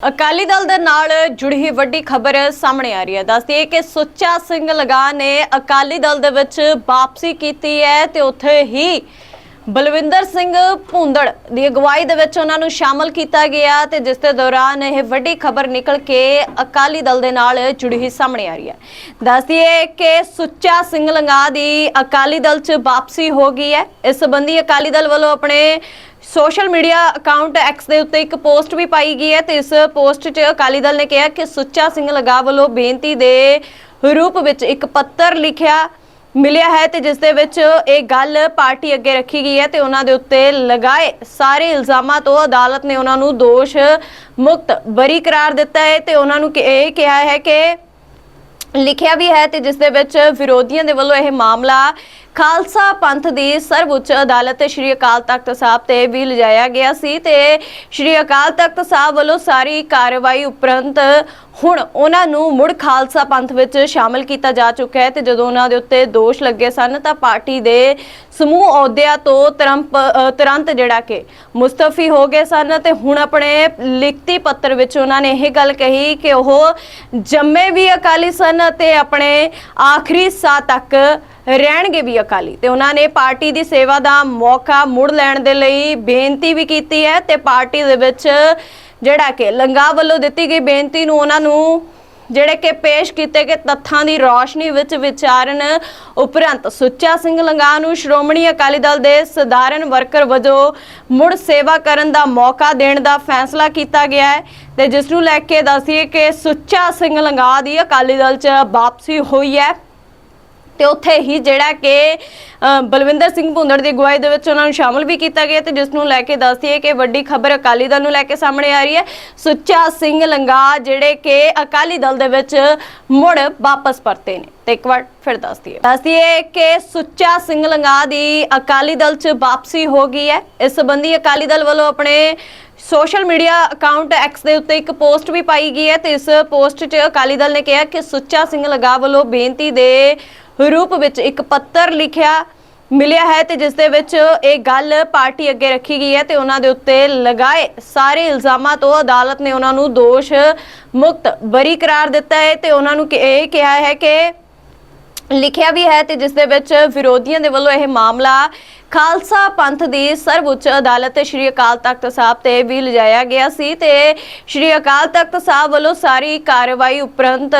ਅਕਾਲੀ ਦਲ ਦੇ ਨਾਲ ਜੁੜੀ ਵੱਡੀ ਖਬਰ ਸਾਹਮਣੇ ਆ ਰਹੀ ਹੈ। ਦੱਸਦੀ ਹੈ ਕਿ ਸੁੱਚਾ ਸਿੰਘ ਲਗਾ ਨੇ ਅਕਾਲੀ ਦਲ ਦੇ ਵਿੱਚ ਵਾਪਸੀ ਕੀਤੀ ਹੈ ਤੇ ਉੱਥੇ ਹੀ ਬਲਵਿੰਦਰ ਸਿੰਘ ਭੁੰਦੜ ਦੀ ਅਗਵਾਈ ਦੇ ਵਿੱਚ ਉਹਨਾਂ ਨੂੰ ਸ਼ਾਮਲ ਕੀਤਾ ਗਿਆ ਤੇ ਜਿਸ ਦੇ ਦੌਰਾਨ ਇਹ ਵੱਡੀ ਖਬਰ ਨਿਕਲ ਕੇ ਅਕਾਲੀ ਦਲ ਦੇ ਨਾਲ ਜੁੜੀ ਹੀ ਸਾਹਮਣੇ ਆ ਰਹੀ ਹੈ। ਦੱਸਦੀ ਹੈ ਕਿ ਸੁੱਚਾ ਸਿੰਘ ਲੰਗਾ ਦੀ ਅਕਾਲੀ ਦਲ 'ਚ ਵਾਪਸੀ ਹੋ ਗਈ ਹੈ। ਇਸ ਸੰਬੰਧੀ ਅਕਾਲੀ ਦਲ ਵੱਲੋਂ ਆਪਣੇ ਸੋਸ਼ਲ ਮੀਡੀਆ ਅਕਾਊਂਟ ਐਕਸ ਦੇ ਉੱਤੇ ਇੱਕ ਪੋਸਟ ਵੀ ਪਾਈ ਗਈ ਹੈ ਤੇ ਇਸ ਪੋਸਟ 'ਚ ਅਕਾਲੀ ਦਲ ਨੇ ਕਿਹਾ ਕਿ ਸੁੱਚਾ ਸਿੰਘ ਲਗਾ ਵੱਲੋਂ ਬੇਨਤੀ ਦੇ ਰੂਪ ਵਿੱਚ ਇੱਕ ਪੱਤਰ ਲਿਖਿਆ ਮਿਲਿਆ ਹੈ ਤੇ ਜਿਸ ਦੇ ਵਿੱਚ ਇਹ ਗੱਲ ਪਾਰਟੀ ਅੱਗੇ ਰੱਖੀ ਗਈ ਹੈ ਤੇ ਉਹਨਾਂ ਦੇ ਉੱਤੇ ਲਗਾਏ ਸਾਰੇ ਇਲਜ਼ਾਮਾਂ ਤੋਂ ਅਦਾਲਤ ਨੇ ਉਹਨਾਂ ਨੂੰ ਦੋਸ਼ ਮੁਕਤ ਬਰੀ ਕਰਾਰ ਦਿੱਤਾ ਹੈ ਤੇ ਉਹਨਾਂ ਨੂੰ ਇਹ ਕਿਹਾ ਹੈ ਕਿ ਲਿਖਿਆ ਵੀ ਹੈ ਤੇ ਜਿਸ ਦੇ ਵਿੱਚ ਵਿਰੋਧੀਆਂ ਦੇ ਵੱਲੋਂ ਇਹ ਮਾਮਲਾ ਖਾਲਸਾ ਪੰਥ ਦੀ ਸਰਵਉੱਚ ਅਦਾਲਤ ਤੇ ਸ਼੍ਰੀ ਅਕਾਲ ਤਖਤ ਸਾਹਿਬ ਤੇ ਵੀ ਲਿਜਾਇਆ ਗਿਆ ਸੀ ਤੇ ਸ਼੍ਰੀ ਅਕਾਲ ਤਖਤ ਸਾਹਿਬ ਵੱਲੋਂ ਸਾਰੀ ਕਾਰਵਾਈ ਉਪਰੰਤ ਹੁਣ ਉਹਨਾਂ ਨੂੰ ਮੁੜ ਖਾਲਸਾ ਪੰਥ ਵਿੱਚ ਸ਼ਾਮਲ ਕੀਤਾ ਜਾ ਚੁੱਕਾ ਹੈ ਤੇ ਜਦੋਂ ਉਹਨਾਂ ਦੇ ਉੱਤੇ ਦੋਸ਼ ਲੱਗੇ ਸਨ ਤਾਂ ਪਾਰਟੀ ਦੇ ਸਮੂਹ ਅਹੁਦਿਆਂ ਤੋਂ ਤੁਰੰਤ ਤੁਰੰਤ ਜਿਹੜਾ ਕਿ ਮੁਸਤਫੀ ਹੋ ਗਏ ਸਨ ਤੇ ਹੁਣ ਆਪਣੇ ਲਿਖਤੀ ਪੱਤਰ ਵਿੱਚ ਉਹਨਾਂ ਨੇ ਇਹ ਗੱਲ ਕਹੀ ਕਿ ਉਹ ਜੰਮੇ ਵੀ ਅਕਾਲੀ ਸਨ ਅਤੇ ਆਪਣੇ ਆਖਰੀ ਸਾਹ ਤੱਕ ਰਹਿਣਗੇ ਵੀ ਅਕਾਲੀ। ਤੇ ਉਹਨਾਂ ਨੇ ਪਾਰਟੀ ਦੀ ਸੇਵਾ ਦਾ ਮੌਕਾ ਮੁੜ ਲੈਣ ਦੇ ਲਈ ਬੇਨਤੀ ਵੀ ਕੀਤੀ ਹੈ ਤੇ ਪਾਰਟੀ ਦੇ ਵਿੱਚ ਜਿਹੜਾ ਕਿ ਲੰਗਾ ਵੱਲੋਂ ਦਿੱਤੀ ਗਈ ਬੇਨਤੀ ਨੂੰ ਉਹਨਾਂ ਨੂੰ ਜਿਹੜੇ ਕਿ ਪੇਸ਼ ਕੀਤੇ ਗਏ ਤੱਥਾਂ ਦੀ ਰੌਸ਼ਨੀ ਵਿੱਚ ਵਿਚਾਰਨ ਉਪਰੰਤ ਸੁੱਚਾ ਸਿੰਘ ਲੰਗਾ ਨੂੰ ਸ਼੍ਰੋਮਣੀ ਅਕਾਲੀ ਦਲ ਦੇ ਸਧਾਰਨ ਵਰਕਰ ਵਜੋਂ ਮੁੜ ਸੇਵਾ ਕਰਨ ਦਾ ਮੌਕਾ ਦੇਣ ਦਾ ਫੈਸਲਾ ਕੀਤਾ ਗਿਆ ਹੈ ਤੇ ਜਿਸ ਨੂੰ ਲੈ ਕੇ ਦੱਸੀਏ ਕਿ ਸੁੱਚਾ ਸਿੰਘ ਲੰਗਾ ਦੀ ਅਕਾਲੀ ਦਲ 'ਚ ਵਾਪਸੀ ਹੋਈ ਹੈ। ਤੇ ਉੱਥੇ ਹੀ ਜਿਹੜਾ ਕਿ ਬਲਵਿੰਦਰ ਸਿੰਘ ਭੁੰਦੜ ਦੀ ਅਗਵਾਈ ਦੇ ਵਿੱਚ ਉਹਨਾਂ ਨੂੰ ਸ਼ਾਮਲ ਵੀ ਕੀਤਾ ਗਿਆ ਤੇ ਜਿਸ ਨੂੰ ਲੈ ਕੇ ਦੱਸਦੀ ਹੈ ਕਿ ਵੱਡੀ ਖਬਰ ਅਕਾਲੀ ਦਲ ਨੂੰ ਲੈ ਕੇ ਸਾਹਮਣੇ ਆ ਰਹੀ ਹੈ। ਸੁੱਚਾ ਸਿੰਘ ਲੰਗਾ ਜਿਹੜੇ ਕਿ ਅਕਾਲੀ ਦਲ ਦੇ ਵਿੱਚ ਮੁੜ ਵਾਪਸ ਪਰਤੇ ਨੇ। ਤੇ ਇੱਕ ਵਾਰ ਫਿਰ ਦੱਸਦੀ ਹੈ ਦੱਸਦੀ ਹੈ ਕਿ ਸੁੱਚਾ ਸਿੰਘ ਲੰਗਾ ਦੀ ਅਕਾਲੀ ਦਲ 'ਚ ਵਾਪਸੀ ਹੋ ਗਈ ਹੈ। ਇਸ ਸੰਬੰਧੀ ਅਕਾਲੀ ਦਲ ਵੱਲੋਂ ਆਪਣੇ ਸੋਸ਼ਲ ਮੀਡੀਆ ਅਕਾਊਂਟ ਐਕਸ ਦੇ ਉੱਤੇ ਇੱਕ ਪੋਸਟ ਵੀ ਪਾਈ ਗਈ ਹੈ ਤੇ ਇਸ ਪੋਸਟ 'ਚ ਅਕਾਲੀ ਦਲ ਨੇ ਕਿਹਾ ਕਿ ਸੁੱਚਾ ਸਿੰਘ ਲਗਾ ਵੱਲੋਂ ਬੇਨਤੀ ਦੇ ਰੂਪ ਵਿੱਚ ਇੱਕ ਪੱਤਰ ਲਿਖਿਆ ਮਿਲਿਆ ਹੈ ਤੇ ਜਿਸ ਦੇ ਵਿੱਚ ਇਹ ਗੱਲ ਪਾਰਟੀ ਅੱਗੇ ਰੱਖੀ ਗਈ ਹੈ ਤੇ ਉਹਨਾਂ ਦੇ ਉੱਤੇ ਲਗਾਏ ਸਾਰੇ ਇਲਜ਼ਾਮਾਂ ਤੋਂ ਅਦਾਲਤ ਨੇ ਉਹਨਾਂ ਨੂੰ ਦੋਸ਼ ਮੁਕਤ ਬਰੀ ਕਰਾਰ ਦਿੱਤਾ ਹੈ ਤੇ ਉਹਨਾਂ ਨੂੰ ਇਹ ਕਿਹਾ ਹੈ ਕਿ ਲਿਖਿਆ ਵੀ ਹੈ ਤੇ ਜਿਸ ਦੇ ਵਿੱਚ ਵਿਰੋਧੀਆਂ ਦੇ ਵੱਲੋਂ ਇਹ ਮਾਮਲਾ ਖਾਲਸਾ ਪੰਥ ਦੀ ਸਰਵਉੱਚ ਅਦਾਲਤ ਤੇ ਸ਼੍ਰੀ ਅਕਾਲ ਤਖਤ ਸਾਹਿਬ ਤੇ ਵੀ ਲਿਜਾਇਆ ਗਿਆ ਸੀ ਤੇ ਸ਼੍ਰੀ ਅਕਾਲ ਤਖਤ ਸਾਹਿਬ ਵੱਲੋਂ ਸਾਰੀ ਕਾਰਵਾਈ ਉਪਰੰਤ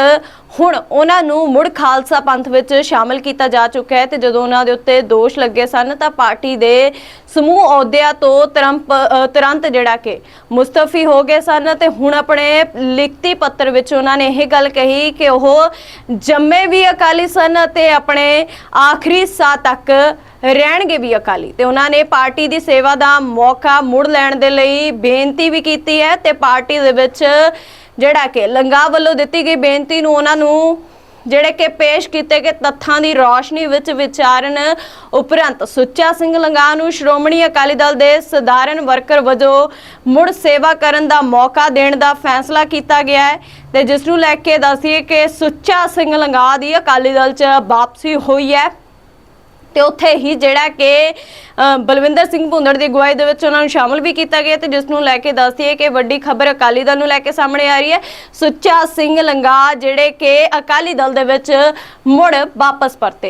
ਹੁਣ ਉਹਨਾਂ ਨੂੰ ਮੁੜ ਖਾਲਸਾ ਪੰਥ ਵਿੱਚ ਸ਼ਾਮਲ ਕੀਤਾ ਜਾ ਚੁੱਕਾ ਹੈ ਤੇ ਜਦੋਂ ਉਹਨਾਂ ਦੇ ਉੱਤੇ ਦੋਸ਼ ਲੱਗੇ ਸਨ ਤਾਂ ਪਾਰਟੀ ਦੇ ਸਮੂਹ ਅਹੁਦਿਆਂ ਤੋਂ ਤੁਰੰਤ ਤੁਰੰਤ ਜਿਹੜਾ ਕਿ ਮੁਸਤਫੀ ਹੋ ਗਏ ਸਨ ਤੇ ਹੁਣ ਆਪਣੇ ਲਿਖਤੀ ਪੱਤਰ ਵਿੱਚ ਉਹਨਾਂ ਨੇ ਇਹ ਗੱਲ ਕਹੀ ਕਿ ਉਹ ਜੰਮੇ ਵੀ ਅਕਾਲੀ ਸਨ ਅਤੇ ਆਪਣੇ ਆਖਰੀ ਸਾਹ ਤੱਕ ਰਹਿਣਗੇ ਵੀ ਅਕਾਲੀ। ਤੇ ਉਹਨਾਂ ਨੇ ਪਾਰਟੀ ਦੀ ਸੇਵਾ ਦਾ ਮੌਕਾ ਮੁੜ ਲੈਣ ਦੇ ਲਈ ਬੇਨਤੀ ਵੀ ਕੀਤੀ ਹੈ ਤੇ ਪਾਰਟੀ ਦੇ ਵਿੱਚ ਜਿਹੜਾ ਕਿ ਲੰਗਾ ਵੱਲੋਂ ਦਿੱਤੀ ਗਈ ਬੇਨਤੀ ਨੂੰ ਉਹਨਾਂ ਨੂੰ ਜਿਹੜੇ ਕਿ ਪੇਸ਼ ਕੀਤੇ ਗਏ ਤੱਥਾਂ ਦੀ ਰੌਸ਼ਨੀ ਵਿੱਚ ਵਿਚਾਰਨ ਉਪਰੰਤ ਸੁੱਚਾ ਸਿੰਘ ਲੰਗਾ ਨੂੰ ਸ਼੍ਰੋਮਣੀ ਅਕਾਲੀ ਦਲ ਦੇ ਸਧਾਰਨ ਵਰਕਰ ਵਜੋਂ ਮੁੜ ਸੇਵਾ ਕਰਨ ਦਾ ਮੌਕਾ ਦੇਣ ਦਾ ਫੈਸਲਾ ਕੀਤਾ ਗਿਆ ਹੈ ਤੇ ਜਿਸ ਨੂੰ ਲੈ ਕੇ ਦੱਸੀਏ ਕਿ ਸੁੱਚਾ ਸਿੰਘ ਲੰਗਾ ਦੀ ਅਕਾਲੀ ਦਲ 'ਚ ਵਾਪਸੀ ਹੋਈ ਹੈ। ਤੇ ਉੱਥੇ ਹੀ ਜਿਹੜਾ ਕਿ ਬਲਵਿੰਦਰ ਸਿੰਘ ਭੁੰਦੜ ਦੀ ਅਗਵਾਈ ਦੇ ਵਿੱਚ ਉਹਨਾਂ ਨੂੰ ਸ਼ਾਮਲ ਵੀ ਕੀਤਾ ਗਿਆ ਤੇ ਜਿਸ ਨੂੰ ਲੈ ਕੇ ਦੱਸਦੀ ਹੈ ਕਿ ਵੱਡੀ ਖਬਰ ਅਕਾਲੀ ਦਲ ਨੂੰ ਲੈ ਕੇ ਸਾਹਮਣੇ ਆ ਰਹੀ ਹੈ। ਸੁੱਚਾ ਸਿੰਘ ਲੰਗਾ ਜਿਹੜੇ ਕਿ ਅਕਾਲੀ ਦਲ ਦੇ ਵਿੱਚ ਮੁੜ ਵਾਪਸ ਪਰਤੇ ਨੇ।